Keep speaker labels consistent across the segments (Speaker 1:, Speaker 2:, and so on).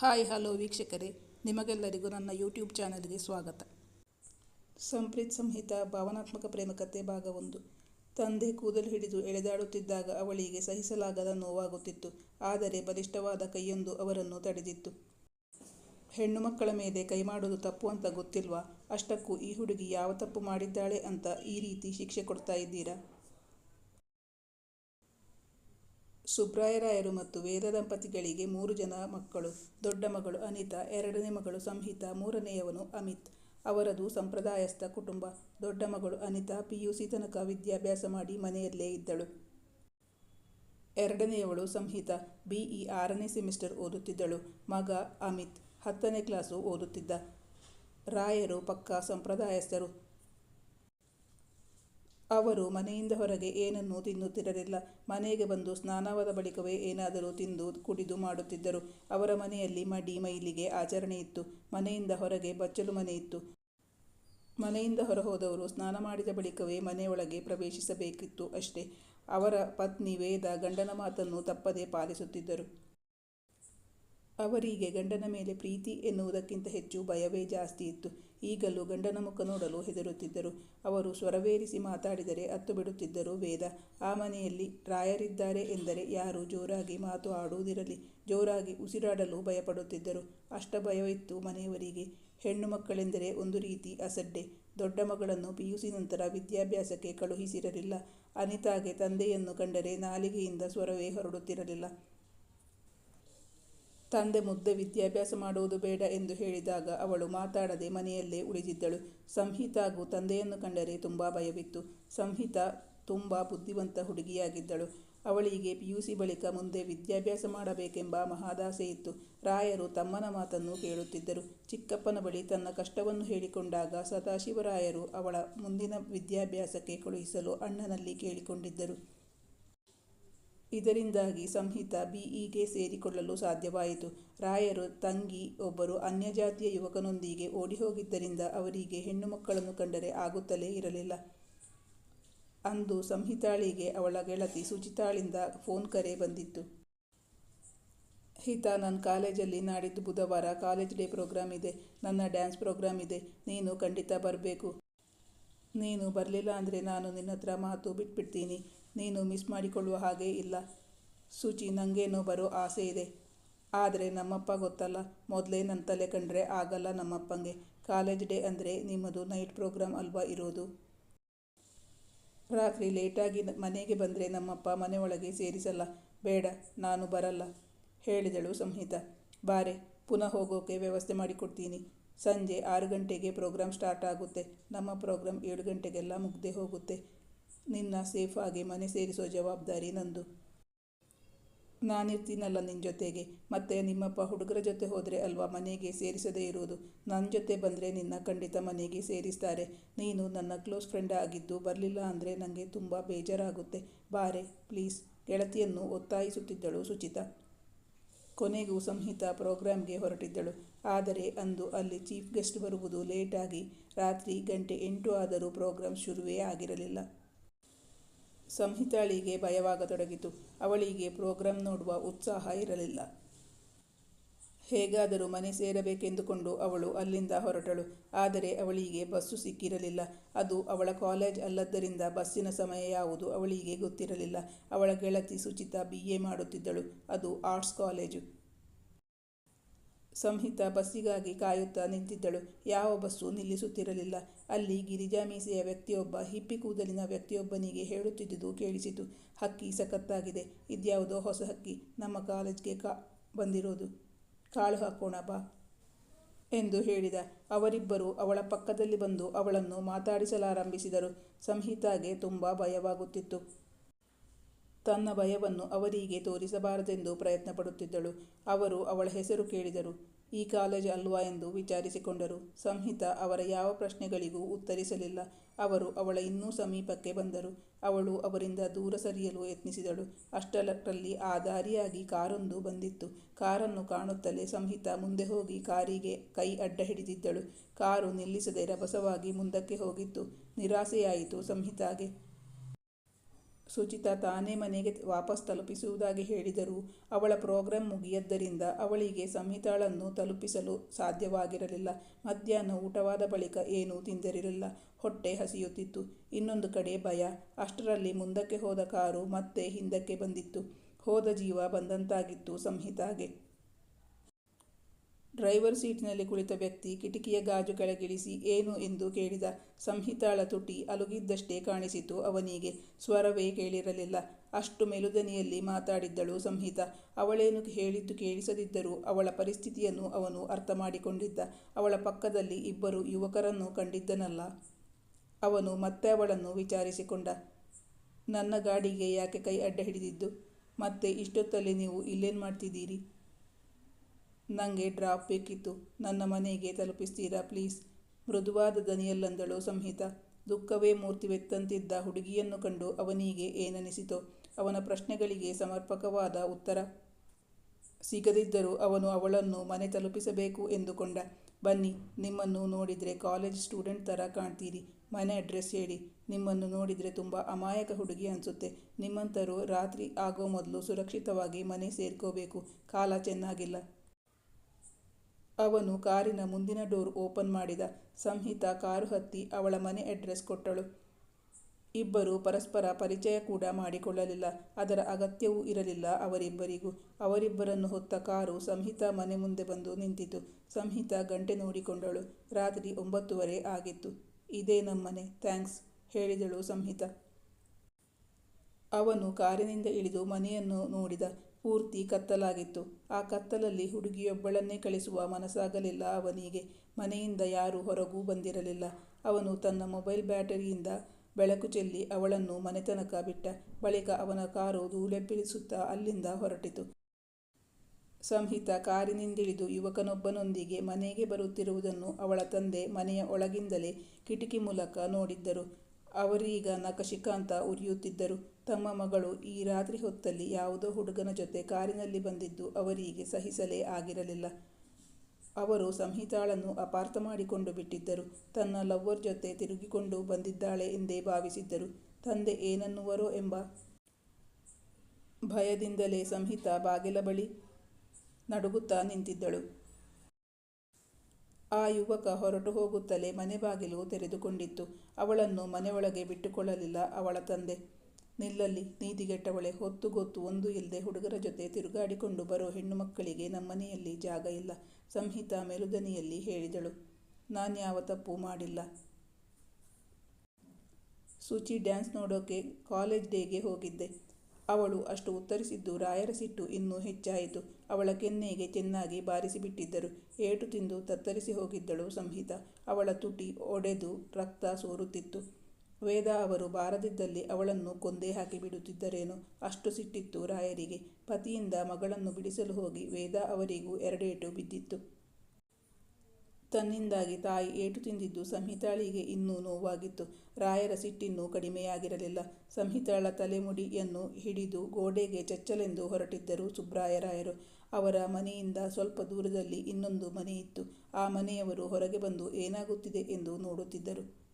Speaker 1: Hi, hello ವೀಕ್ಷಕರೇ. ನಿಮಗೆಲ್ಲರಿಗೂ ನನ್ನ ಯೂಟ್ಯೂಬ್ ಚಾನಲ್ಗೆ ಸ್ವಾಗತ. ಸಂಪ್ರೀತ್ ಸಂಹಿತ ಭಾವನಾತ್ಮಕ ಪ್ರೇಮಕತೆ ಭಾಗ ಒಂದು. ತಂದೆ ಕೂದಲು ಹಿಡಿದು ಎಳೆದಾಡುತ್ತಿದ್ದಾಗ ಅವಳಿಗೆ ಸಹಿಸಲಾಗದ ನೋವಾಗುತ್ತಿತ್ತು. ಆದರೆ ಬಲಿಷ್ಠವಾದ ಕೈಯೊಂದು ಅವರನ್ನು ತಡೆದಿತ್ತು. ಹೆಣ್ಣು ಮಕ್ಕಳ ಮೇಲೆ ಕೈ ಮಾಡೋದು ತಪ್ಪು ಅಂತ ಗೊತ್ತಿಲ್ವಾ? ಅಷ್ಟಕ್ಕೂ ಈ ಹುಡುಗಿ ಯಾವ ತಪ್ಪು ಮಾಡಿದ್ದಾಳೆ ಅಂತ ಈ ರೀತಿ ಶಿಕ್ಷೆ ಕೊಡ್ತಾ ಇದ್ದೀರಾ? ಸುಬ್ರಾಯರಾಯರು ಮತ್ತು ವೇದ ದಂಪತಿಗಳಿಗೆ ಮೂರು ಜನ ಮಕ್ಕಳು, ದೊಡ್ಡ ಮಗಳು ಅನಿತಾ, ಎರಡನೇ ಮಗಳು ಸಂಹಿತಾ, ಮೂರನೆಯವನು ಅಮಿತ್. ಅವರದು ಸಂಪ್ರದಾಯಸ್ಥ ಕುಟುಂಬ. ದೊಡ್ಡ ಮಗಳು ಅನಿತಾ ಪಿ ಯು ಸಿ ತನಕ ವಿದ್ಯಾಭ್ಯಾಸ ಮಾಡಿ ಮನೆಯಲ್ಲೇ ಇದ್ದಳು. ಎರಡನೆಯವಳು ಸಂಹಿತಾ, ಬಿ ಇ ಆರನೇ ಸೆಮಿಸ್ಟರ್ ಓದುತ್ತಿದ್ದಳು. ಮಗ ಅಮಿತ್ ಹತ್ತನೇ ಕ್ಲಾಸು ಓದುತ್ತಿದ್ದ. ರಾಯರು ಪಕ್ಕಾ ಸಂಪ್ರದಾಯಸ್ಥರು. ಅವರು ಮನೆಯಿಂದ ಹೊರಗೆ ಏನನ್ನೂ ತಿನ್ನುತ್ತಿರಲಿಲ್ಲ. ಮನೆಗೆ ಬಂದು ಸ್ನಾನವಾದ ಬಳಿಕವೇ ಏನಾದರೂ ತಿಂದು ಕುಡಿದು ಮಾಡುತ್ತಿದ್ದರು. ಅವರ ಮನೆಯಲ್ಲಿ ಮಡಿ, ಮೈಲಿಗೆ ಆಚರಣೆ ಇತ್ತು. ಮನೆಯಿಂದ ಹೊರಗೆ ಬಚ್ಚಲು ಮನೆ ಇತ್ತು. ಮನೆಯಿಂದ ಹೊರಹೋದವರು ಸ್ನಾನ ಮಾಡಿದ ಬಳಿಕವೇ ಮನೆಯೊಳಗೆ ಪ್ರವೇಶಿಸಬೇಕಿತ್ತು ಅಷ್ಟೇ. ಅವರ ಪತ್ನಿ ವೇದ ಗಂಡನ ಮಾತನ್ನು ತಪ್ಪದೇ ಪಾಲಿಸುತ್ತಿದ್ದರು. ಅವರಿಗೆ ಗಂಡನ ಮೇಲೆ ಪ್ರೀತಿ ಎನ್ನುವುದಕ್ಕಿಂತ ಹೆಚ್ಚು ಭಯವೇ ಜಾಸ್ತಿ ಇತ್ತು. ಈಗಲೂ ಗಂಡನ ಮುಖ ನೋಡಲು ಹೆದರುತ್ತಿದ್ದರು. ಅವರು ಸ್ವರವೇರಿಸಿ ಮಾತಾಡಿದರೆ ಅತ್ತು ಬಿಡುತ್ತಿದ್ದರು ವೇದ. ಆ ಮನೆಯಲ್ಲಿ ರಾಯರಿದ್ದಾರೆ ಎಂದರೆ ಯಾರು ಜೋರಾಗಿ ಮಾತು ಆಡುವುದಿರಲಿ. ಜೋರಾಗಿ ಉಸಿರಾಡಲು ಭಯಪಡುತ್ತಿದ್ದರು. ಅಷ್ಟ ಭಯವಿತ್ತು ಮನೆಯವರಿಗೆ. ಹೆಣ್ಣು ಮಕ್ಕಳೆಂದರೆ ಒಂದು ರೀತಿ ಅಸಡ್ಡೆ. ದೊಡ್ಡ ಮಗಳನ್ನು ಪಿಯುಸಿ ನಂತರ ವಿದ್ಯಾಭ್ಯಾಸಕ್ಕೆ ಕಳುಹಿಸಿರಲಿಲ್ಲ. ಅನಿತಾಗೆ ತಂದೆಯನ್ನು ಕಂಡರೆ ನಾಲಿಗೆಯಿಂದ ಸ್ವರವೇ ಹೊರಡುತ್ತಿರಲಿಲ್ಲ. ತಂದೆ ಮುದ್ದೆ ವಿದ್ಯಾಭ್ಯಾಸ ಮಾಡುವುದು ಬೇಡ ಎಂದು ಹೇಳಿದಾಗ ಅವಳು ಮಾತಾಡದೆ ಮನೆಯಲ್ಲೇ ಉಳಿದಿದ್ದಳು. ಸಂಹಿತಾಗೂ ತಂದೆಯನ್ನು ಕಂಡರೆ ತುಂಬ ಭಯವಿತ್ತು. ಸಂಹಿತಾ ತುಂಬ ಬುದ್ಧಿವಂತ ಹುಡುಗಿಯಾಗಿದ್ದಳು. ಅವಳಿಗೆ ಪಿ ಯು ಪಿಯುಸಿ ಬಳಿಕ ಮುಂದೆ ವಿದ್ಯಾಭ್ಯಾಸ ಮಾಡಬೇಕೆಂಬ ಮಹಾದಾಸೆ ಇತ್ತು. ರಾಯರು ತಮ್ಮನ ಮಾತನ್ನು ಕೇಳುತ್ತಿದ್ದರು. ಚಿಕ್ಕಪ್ಪನ ಬಳಿ ತನ್ನ ಕಷ್ಟವನ್ನು ಹೇಳಿಕೊಂಡಾಗ ಸದಾಶಿವರಾಯರು ಅವಳ ಮುಂದಿನ ವಿದ್ಯಾಭ್ಯಾಸಕ್ಕೆ ಕಳುಹಿಸಲು ಅಣ್ಣನಲ್ಲಿ ಕೇಳಿಕೊಂಡಿದ್ದರು. ಇದರಿಂದಾಗಿ ಸಂಹಿತ ಬಿಇಗೆ ಸೇರಿಕೊಳ್ಳಲು ಸಾಧ್ಯವಾಯಿತು. ರಾಯರು ತಂಗಿ ಒಬ್ಬರು ಅನ್ಯಜಾತಿಯ ಯುವಕನೊಂದಿಗೆ ಓಡಿ ಹೋಗಿದ್ದರಿಂದ ಅವರಿಗೆ ಹೆಣ್ಣು ಮಕ್ಕಳನ್ನು ಕಂಡರೆ ಆಗುತ್ತಲೇ ಇರಲಿಲ್ಲ. ಅಂದು ಸಂಹಿತಾಳಿಗೆ ಅವಳ ಗೆಳತಿ ಸುಚಿತಾಳಿಂದ ಫೋನ್ ಕರೆ ಬಂದಿತ್ತು. "ಹಿತಾ, ನನ್ನ ಕಾಲೇಜಲ್ಲಿ ನಾಡಿದ್ದು ಬುಧವಾರ ಕಾಲೇಜ್ ಡೇ ಪ್ರೋಗ್ರಾಮ್ ಇದೆ. ನನ್ನ ಡ್ಯಾನ್ಸ್ ಪ್ರೋಗ್ರಾಮ್ ಇದೆ. ನೀನು ಖಂಡಿತ ಬರಬೇಕು. ನೀನು ಬರಲಿಲ್ಲ ಅಂದರೆ ನಾನು ನಿನ್ನ ಹತ್ರ ಮಾತು ಬಿಟ್ಬಿಡ್ತೀನಿ. ನೀನು ಮಿಸ್ ಮಾಡಿಕೊಳ್ಳುವ ಹಾಗೆ ಇಲ್ಲ. ಸೂಚಿ ನನಗೇನೋ ಬರೋ ಆಸೆ ಇದೆ. ಆದರೆ ನಮ್ಮಪ್ಪ ಗೊತ್ತಲ್ಲ, ಮೊದಲೇ ನನ್ನ ತಲೆ ಕಂಡ್ರೆ ಆಗಲ್ಲ ನಮ್ಮಪ್ಪಂಗೆ. ಕಾಲೇಜ್ ಡೇ ಅಂದರೆ ನಿಮ್ಮದು ನೈಟ್ ಪ್ರೋಗ್ರಾಮ್ ಅಲ್ವಾ ಇರೋದು? ರಾತ್ರಿ ಲೇಟಾಗಿ ಮನೆಗೆ ಬಂದರೆ ನಮ್ಮಪ್ಪ ಮನೆಯೊಳಗೆ ಸೇರಿಸಲ್ಲ. ಬೇಡ, ನಾನು ಬರಲ್ಲ, ಹೇಳಿದಳು ಸಂಹಿತ. ಬಾರೆ, ಪುನಃ ಹೋಗೋಕೆ ವ್ಯವಸ್ಥೆ ಮಾಡಿಕೊಡ್ತೀನಿ. ಸಂಜೆ ಆರು ಗಂಟೆಗೆ ಪ್ರೋಗ್ರಾಮ್ ಸ್ಟಾರ್ಟ್ ಆಗುತ್ತೆ. ನಮ್ಮ ಪ್ರೋಗ್ರಾಮ್ ಏಳು ಗಂಟೆಗೆಲ್ಲ ಮುಗ್ದೇ ಹೋಗುತ್ತೆ. ನಿನ್ನ ಸೇಫಾಗಿ ಮನೆ ಸೇರಿಸೋ ಜವಾಬ್ದಾರಿ ನಂದು. ನಾನಿರ್ತೀನಲ್ಲ ನಿನ್ನ ಜೊತೆಗೆ, ಮತ್ತೆ ನಿಮ್ಮಪ್ಪ ಹುಡುಗರ ಜೊತೆ ಹೋದರೆ ಅಲ್ವಾ ಮನೆಗೆ ಸೇರಿಸದೇ ಇರೋದು ನನ್ನ ಜೊತೆ ಬಂದರೆ ನಿನ್ನ ಖಂಡಿತ ಮನೆಗೆ ಸೇರಿಸ್ತಾರೆ. ನೀನು ನನ್ನ ಕ್ಲೋಸ್ ಫ್ರೆಂಡ್ ಆಗಿದ್ದು ಬರಲಿಲ್ಲ ಅಂದರೆ ನನಗೆ ತುಂಬ ಬೇಜಾರಾಗುತ್ತೆ. ಬಾರೆ, ಪ್ಲೀಸ್. ಗೆಳತಿಯನ್ನು ಒತ್ತಾಯಿಸುತ್ತಿದ್ದಳು ಸುಚಿತ. ಕೊನೆಗೂ ಸಂಹಿತಾ ಪ್ರೋಗ್ರಾಮ್ಗೆ ಹೊರಟಿದ್ದಳು. ಆದರೆ ಅಂದು ಅಲ್ಲಿ ಚೀಫ್ ಗೆಸ್ಟ್ ಬರುವುದು ಲೇಟಾಗಿ. ರಾತ್ರಿ ಗಂಟೆ ಎಂಟು ಆದರೂ ಪ್ರೋಗ್ರಾಂ ಶುರುವೇ ಆಗಿರಲಿಲ್ಲ. ಸಂಹಿತಾಳಿಗೆ ಭಯವಾಗತೊಡಗಿತು. ಅವಳಿಗೆ ಪ್ರೋಗ್ರಾಂ ನೋಡುವ ಉತ್ಸಾಹ ಇರಲಿಲ್ಲ. ಹೇಗಾದರೂ ಮನೆ ಸೇರಬೇಕೆಂದುಕೊಂಡು ಅವಳು ಅಲ್ಲಿಂದ ಹೊರಟಳು. ಆದರೆ ಅವಳಿಗೆ ಬಸ್ಸು ಸಿಕ್ಕಿರಲಿಲ್ಲ. ಅದು ಅವಳ ಕಾಲೇಜ್ ಅಲ್ಲದ್ದರಿಂದ ಬಸ್ಸಿನ ಸಮಯ ಯಾವುದು ಅವಳಿಗೆ ಗೊತ್ತಿರಲಿಲ್ಲ. ಅವಳ ಗೆಳತಿ ಸುಚಿತಾ ಬಿ ಎ ಮಾಡುತ್ತಿದ್ದಳು. ಅದು ಆರ್ಟ್ಸ್ ಕಾಲೇಜು. ಸಂಹಿತಾ ಬಸ್ಸಿಗಾಗಿ ಕಾಯುತ್ತಾ ನಿಂತಿದ್ದಳು. ಯಾವ ಬಸ್ಸು ನಿಲ್ಲಿಸುತ್ತಿರಲಿಲ್ಲ. ಅಲ್ಲಿ ಗಿರಿಜಾ ಮೀಸೆಯ ವ್ಯಕ್ತಿಯೊಬ್ಬ, ಹಿಪ್ಪಿ ಕೂದಲಿನ ವ್ಯಕ್ತಿಯೊಬ್ಬನಿಗೆ ಹೇಳುತ್ತಿದ್ದುದು ಕೇಳಿಸಿತು. ಹಕ್ಕಿ ಸಖತ್ತಾಗಿದೆ. ಇದ್ಯಾವುದೋ ಹೊಸ ಹಕ್ಕಿ. ನಮ್ಮ ಕಾಲೇಜ್ಗೆ ಕಾ ಬಂದಿರೋದು. ಕಾಳು ಹಾಕೋಣ ಬಾ ಎಂದು ಹೇಳಿದ. ಅವರಿಬ್ಬರು ಅವಳ ಪಕ್ಕದಲ್ಲಿ ಬಂದು ಅವಳನ್ನು ಮಾತಾಡಿಸಲಾರಂಭಿಸಿದರು. ಸಂಹಿತಾಗೆ ತುಂಬ ಭಯವಾಗುತ್ತಿತ್ತು. ತನ್ನ ಭಯವನ್ನು ಅವರಿಗೆ ತೋರಿಸಬಾರದೆಂದು ಪ್ರಯತ್ನ ಪಡುತ್ತಿದ್ದಳು ಅವರು ಅವಳ ಹೆಸರು ಕೇಳಿದರು. ಈ ಕಾಲೇಜ್ ಅಲ್ವಾ ಎಂದು ವಿಚಾರಿಸಿಕೊಂಡರು. ಸಂಹಿತಾ ಅವರ ಯಾವ ಪ್ರಶ್ನೆಗಳಿಗೂ ಉತ್ತರಿಸಲಿಲ್ಲ. ಅವರು ಅವಳ ಇನ್ನೂ ಸಮೀಪಕ್ಕೆ ಬಂದರು. ಅವಳು ಅವರಿಂದ ದೂರ ಸರಿಯಲು ಯತ್ನಿಸಿದಳು. ಅಷ್ಟರಲ್ಲಿ ಆ ದಾರಿಯಾಗಿ ಕಾರೊಂದು ಬಂದಿತ್ತು. ಕಾರನ್ನು ಕಾಣುತ್ತಲೇ ಸಂಹಿತಾ ಮುಂದೆ ಹೋಗಿ ಕಾರಿಗೆ ಕೈ ಅಡ್ಡ ಹಿಡಿದಿದ್ದಳು. ಕಾರು ನಿಲ್ಲಿಸದೆ ರಭಸವಾಗಿ ಮುಂದಕ್ಕೆ ಹೋಗಿತ್ತು. ನಿರಾಸೆಯಾಯಿತು ಸಂಹಿತಾಗೆ. ಸುಚಿತಾ ತಾನೇ ಮನೆಗೆ ವಾಪಸ್ ತಲುಪಿಸುವುದಾಗಿ ಹೇಳಿದರೂ. ಅವಳ ಪ್ರೋಗ್ರಾಂ ಮುಗಿಯದ್ದರಿಂದ ಅವಳಿಗೆ ಸಂಹಿತಾಳನ್ನು ತಲುಪಿಸಲು ಸಾಧ್ಯವಾಗಿರಲಿಲ್ಲ. ಮಧ್ಯಾಹ್ನ ಊಟವಾದ ಬಳಿಕ ಏನೂ ತಿಂದಿರಲಿಲ್ಲ. ಹೊಟ್ಟೆ ಹಸಿಯುತ್ತಿತ್ತು. ಇನ್ನೊಂದು ಕಡೆ ಭಯ. ಅಷ್ಟರಲ್ಲಿ ಮುಂದಕ್ಕೆ ಹೋದ ಕಾರು ಮತ್ತೆ ಹಿಂದಕ್ಕೆ ಬಂದಿತ್ತು. ಹೋದ ಜೀವ ಬಂದಂತಾಗಿತ್ತು ಸಂಹಿತಾಗೆ. ಡ್ರೈವರ್ ಸೀಟಿನಲ್ಲಿ ಕುಳಿತ ವ್ಯಕ್ತಿ ಕಿಟಕಿಯ ಗಾಜು ಕೆಳಗಿಳಿಸಿ, ಏನು ಎಂದು ಕೇಳಿದ ಸಂಹಿತಾಳ ತುಟಿ ಅಲುಗಿದ್ದಷ್ಟೇ ಕಾಣಿಸಿತು ಅವನಿಗೆ. ಸ್ವರವೇ ಕೇಳಿರಲಿಲ್ಲ. ಅಷ್ಟು ಮೆಲುದನಿಯಲ್ಲಿ ಮಾತಾಡಿದ್ದಳು ಸಂಹಿತ. ಅವಳೇನು ಹೇಳಿದ್ದು ಕೇಳಿಸದಿದ್ದರೂ ಅವಳ ಪರಿಸ್ಥಿತಿಯನ್ನು ಅವನು ಅರ್ಥ ಮಾಡಿಕೊಂಡಿದ್ದ ಅವಳ ಪಕ್ಕದಲ್ಲಿ ಇಬ್ಬರು ಯುವಕರನ್ನು ಕಂಡಿದ್ದನಲ್ಲ. ಅವನು ಮತ್ತೆ ಅವಳನ್ನು ವಿಚಾರಿಸಿಕೊಂಡ. ನನ್ನ ಗಾಡಿಗೆ ಯಾಕೆ ಕೈ ಅಡ್ಡ ಹಿಡಿದಿದ್ದು? ಮತ್ತೆ ಇಷ್ಟೊತ್ತಲ್ಲಿ ನೀವು ಇಲ್ಲೇನು ಮಾಡ್ತಿದ್ದೀರಿ? ನನಗೆ ಡ್ರಾಪ್ ಬೇಕಿತ್ತು. ನನ್ನ ಮನೆಗೆ ತಲುಪಿಸ್ತೀರಾ ಪ್ಲೀಸ್ ಮೃದುವಾದ ದನಿಯಲ್ಲಂದಳು ಸಂಹಿತ. ದುಃಖವೇ ಮೂರ್ತಿವೆತ್ತಂತಿದ್ದ ಹುಡುಗಿಯನ್ನು ಕಂಡು ಅವನಿಗೆ ಏನನಿಸಿತೋ? ಅವನ ಪ್ರಶ್ನೆಗಳಿಗೆ ಸಮರ್ಪಕವಾದ ಉತ್ತರ? ಸಿಗದಿದ್ದರೂ ಅವನು ಅವಳನ್ನು ಮನೆ ತಲುಪಿಸಬೇಕು ಎಂದುಕೊಂಡ. ಬನ್ನಿ, ನಿಮ್ಮನ್ನು ನೋಡಿದರೆ ಕಾಲೇಜ್ ಸ್ಟೂಡೆಂಟ್ ಥರ ಕಾಣ್ತೀರಿ. ಮನೆ ಅಡ್ರೆಸ್ ಹೇಳಿ. ನಿಮ್ಮನ್ನು ನೋಡಿದರೆ ತುಂಬ ಅಮಾಯಕ ಹುಡುಗಿ ಅನಿಸುತ್ತೆ. ನಿಮ್ಮಂಥರು ರಾತ್ರಿ ಆಗೋ ಮೊದಲು ಸುರಕ್ಷಿತವಾಗಿ ಮನೆ ಸೇರ್ಕೋಬೇಕು. ಕಾಲ ಚೆನ್ನಾಗಿಲ್ಲ. ಅವನು ಕಾರಿನ ಮುಂದಿನ ಡೋರ್ ಓಪನ್ ಮಾಡಿದ. ಸಂಹಿತಾ ಕಾರು ಹತ್ತಿ ಅವಳ ಮನೆ ಅಡ್ರೆಸ್ ಕೊಟ್ಟಳು. ಇಬ್ಬರು ಪರಸ್ಪರ ಪರಿಚಯ ಕೂಡ ಮಾಡಿಕೊಳ್ಳಲಿಲ್ಲ. ಅದರ ಅಗತ್ಯವೂ ಇರಲಿಲ್ಲ ಅವರಿಬ್ಬರಿಗೂ. ಅವರಿಬ್ಬರನ್ನು ಹೊತ್ತ ಕಾರು ಸಂಹಿತಾ ಮನೆ ಮುಂದೆ ಬಂದು ನಿಂತಿತು. ಸಂಹಿತಾ ಗಂಟೆ ನೋಡಿಕೊಂಡಳು. ರಾತ್ರಿ ಒಂಬತ್ತುವರೆ ಆಗಿತ್ತು. ಇದೇ ನಮ್ಮನೆ. ಥ್ಯಾಂಕ್ಸ್, ಹೇಳಿದಳು ಸಂಹಿತಾ. ಅವನು ಕಾರಿನಿಂದ ಇಳಿದು ಮನೆಯನ್ನು ನೋಡಿದ. ಪೂರ್ತಿ ಕತ್ತಲಾಗಿತ್ತು. ಆ ಕತ್ತಲಲ್ಲಿ ಹುಡುಗಿಯೊಬ್ಬಳನ್ನೇ ಕಳಿಸುವ ಮನಸ್ಸಾಗಲಿಲ್ಲ ಅವನಿಗೆ. ಮನೆಯಿಂದ ಯಾರೂ ಹೊರಗೂ ಬಂದಿರಲಿಲ್ಲ. ಅವನು ತನ್ನ ಮೊಬೈಲ್ ಬ್ಯಾಟರಿಯಿಂದ ಬೆಳಕು ಚೆಲ್ಲಿ ಅವಳನ್ನು ಮನೆತನಕ ಬಿಟ್ಟ ಬಳಿಕ ಅವನ ಕಾರು ಧೂಳೆಬ್ಬಿಸುತ್ತಾ ಅಲ್ಲಿಂದ ಹೊರಟಿತು. ಸಂಹಿತ ಕಾರಿನಿಂದಿಳಿದು ಯುವಕನೊಬ್ಬನೊಂದಿಗೆ ಮನೆಗೆ ಬರುತ್ತಿರುವುದನ್ನು ಅವಳ ತಂದೆ ಮನೆಯ ಒಳಗಿಂದಲೇ ಕಿಟಕಿ ಮೂಲಕ ನೋಡಿದ್ದರು. ಅವರೀಗ ನಖಶಿಖಾಂತ ಉರಿಯುತ್ತಿದ್ದರು. ತಮ್ಮ ಮಗಳು ಈ ರಾತ್ರಿ ಹೊತ್ತಲ್ಲಿ ಯಾವುದೋ ಹುಡುಗನ ಜೊತೆ ಕಾರಿನಲ್ಲಿ ಬಂದಿದ್ದು ಅವರಿಗೆ ಸಹಿಸಲೇ ಆಗಿರಲಿಲ್ಲ. ಅವರು ಸಂಹಿತಾಳನ್ನು ಅಪಾರ್ಥ ಮಾಡಿಕೊಂಡು ಬಿಟ್ಟಿದ್ದರು. ತನ್ನ ಲವ್ವರ್ ಜೊತೆ ತಿರುಗಿಕೊಂಡು ಬಂದಿದ್ದಾಳೆ ಎಂದೇ ಭಾವಿಸಿದ್ದರು. ತಂದೆ ಏನನ್ನುವರೋ ಎಂಬ ಭಯದಿಂದಲೇ ಸಂಹಿತಾ ಬಾಗಿಲ ಬಳಿ ನಡುಗುತ್ತಾ ನಿಂತಿದ್ದಳು. ಆ ಯುವಕ ಹೊರಟು ಹೋಗುತ್ತಲೇ ಮನೆ ಬಾಗಿಲು ತೆರೆದುಕೊಂಡಿತ್ತು. ಅವಳನ್ನು ಮನೆಯೊಳಗೆ ಬಿಟ್ಟುಕೊಳ್ಳಲಿಲ್ಲ ಅವಳ ತಂದೆ. ನಿಲ್ಲಲ್ಲಿ ನೀತಿಗೆಟ್ಟವಳೆ ಹೊತ್ತು ಗೊತ್ತು ಒಂದು ಇಲ್ಲದೆ ಹುಡುಗರ ಜೊತೆ ತಿರುಗಾಡಿಕೊಂಡು ಬರೋ ಹೆಣ್ಣು ಮಕ್ಕಳಿಗೆ ನಮ್ಮನೆಯಲ್ಲಿ ಜಾಗ ಇಲ್ಲ. ಸಂಹಿತಾ ಮೆಲುದನಿಯಲ್ಲಿ ಹೇಳಿದಳು ನಾನ್ಯಾವ ತಪ್ಪು ಮಾಡಿಲ್ಲ. ಸೂಚಿ ಡ್ಯಾನ್ಸ್ ನೋಡೋಕೆ ಕಾಲೇಜ್ ಡೇಗೆ ಹೋಗಿದ್ದೆ. ಅವಳು ಅಷ್ಟು ಉತ್ತರಿಸಿದ್ದು ರಾಯರ ಸಿಟ್ಟು ಇನ್ನೂ ಹೆಚ್ಚಾಯಿತು. ಅವಳ ಕೆನ್ನೆಗೆ ಚೆನ್ನಾಗಿ ಬಾರಿಸಿಬಿಟ್ಟಿದ್ದರು. ಏಟು ತಿಂದು ತತ್ತರಿಸಿ ಹೋಗಿದ್ದಳು ಸಂಹಿತ. ಅವಳ ತುಟಿ ಒಡೆದು ರಕ್ತ ಸೋರುತ್ತಿತ್ತು. ವೇದ ಅವರು ಬಾರದಿದ್ದಲ್ಲಿ ಅವಳನ್ನು ಕೊಂದೇ ಹಾಕಿಬಿಡುತ್ತಿದ್ದರೇನೋ ಅಷ್ಟು ಸಿಟ್ಟಿತ್ತು ರಾಯರಿಗೆ. ಪತಿಯಿಂದ ಮಗಳನ್ನು ಬಿಡಿಸಲು ಹೋಗಿ ವೇದ ಅವರಿಗೂ ಎರಡೇಟು ಬಿದ್ದಿತ್ತು. ತನ್ನಿಂದಾಗಿ ತಾಯಿ ಏಟು ತಿಂದಿದ್ದು ಸಂಹಿತಾಳಿಗೆ ಇನ್ನೂ ನೋವಾಗಿತ್ತು. ರಾಯರ ಸಿಟ್ಟಿನ್ನೂ ಕಡಿಮೆಯಾಗಿರಲಿಲ್ಲ. ಸಂಹಿತಾಳ ತಲೆಮುಡಿಯನ್ನು ಹಿಡಿದು ಗೋಡೆಗೆ ಚಚ್ಚಲೆಂದು ಹೊರಟಿದ್ದರು ಸುಬ್ರಾಯರಾಯರು. ಅವರ ಮನೆಯಿಂದ ಸ್ವಲ್ಪ ದೂರದಲ್ಲಿ ಇನ್ನೊಂದು ಮನೆಯಿತ್ತು. ಆ ಮನೆಯವರು ಹೊರಗೆ ಬಂದು ಏನಾಗುತ್ತಿದೆ ಎಂದು ನೋಡುತ್ತಿದ್ದರು.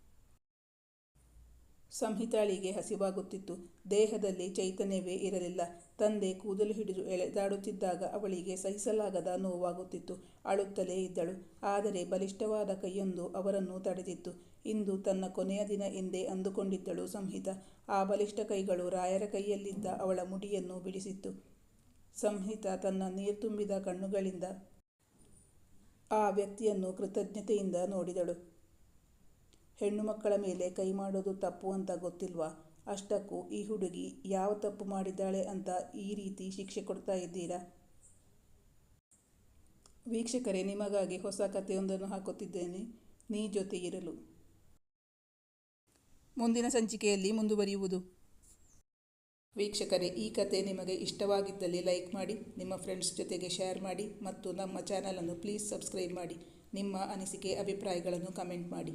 Speaker 1: ಸಂಹಿತಾಳಿಗೆ ಹಸಿವಾಗುತ್ತಿತ್ತು. ದೇಹದಲ್ಲಿ ಚೈತನ್ಯವೇ ಇರಲಿಲ್ಲ. ತಂದೆ ಕೂದಲು ಹಿಡಿದು ಎಳೆದಾಡುತ್ತಿದ್ದಾಗ ಅವಳಿಗೆ ಸಹಿಸಲಾಗದ ನೋವಾಗುತ್ತಿತ್ತು. ಅಳುತ್ತಲೇ ಇದ್ದಳು. ಆದರೆ ಬಲಿಷ್ಠವಾದ ಕೈಯೊಂದು ಅವರನ್ನು ತಡೆದಿತ್ತು. ಇಂದು ತನ್ನ ಕೊನೆಯ ದಿನ ಎಂದೇ ಅಂದುಕೊಂಡಿದ್ದಳು ಸಂಹಿತ. ಆ ಬಲಿಷ್ಠ ಕೈಗಳು ರಾಯರ ಕೈಯಲ್ಲಿದ್ದ ಅವಳ ಮುಡಿಯನ್ನು ಬಿಡಿಸಿತ್ತು. ಸಂಹಿತ ತನ್ನ ನೀರು ತುಂಬಿದ ಕಣ್ಣುಗಳಿಂದ ಆ ವ್ಯಕ್ತಿಯನ್ನು ಕೃತಜ್ಞತೆಯಿಂದ ನೋಡಿದಳು. ಹೆಣ್ಣು ಮಕ್ಕಳ ಮೇಲೆ ಕೈ ಮಾಡೋದು ತಪ್ಪು ಅಂತ ಗೊತ್ತಿಲ್ವಾ? ಅಷ್ಟಕ್ಕೂ ಈ ಹುಡುಗಿ ಯಾವ ತಪ್ಪು ಮಾಡಿದ್ದಾಳೆ ಅಂತ ಈ ರೀತಿ ಶಿಕ್ಷೆ ಕೊಡ್ತಾ ಇದ್ದೀರಾ? ವೀಕ್ಷಕರೇ, ನಿಮಗಾಗಿ ಹೊಸ ಕಥೆಯೊಂದನ್ನು ಹಾಕುತ್ತಿದ್ದೇನೆ. ನೀ ಜೊತೆ ಇರಲು. ಮುಂದಿನ ಸಂಚಿಕೆಯಲ್ಲಿ ಮುಂದುವರಿಯುವುದು. ವೀಕ್ಷಕರೇ, ಈ ಕತೆ ನಿಮಗೆ ಇಷ್ಟವಾಗಿದ್ದಲ್ಲಿ ಲೈಕ್ ಮಾಡಿ, ನಿಮ್ಮ ಫ್ರೆಂಡ್ಸ್ ಜೊತೆಗೆ ಶೇರ್ ಮಾಡಿ ಮತ್ತು ನಮ್ಮ ಚಾನಲನ್ನು ಪ್ಲೀಸ್ ಸಬ್ಸ್ಕ್ರೈಬ್ ಮಾಡಿ. ನಿಮ್ಮ ಅನಿಸಿಕೆ, ಅಭಿಪ್ರಾಯಗಳನ್ನು ಕಮೆಂಟ್ ಮಾಡಿ.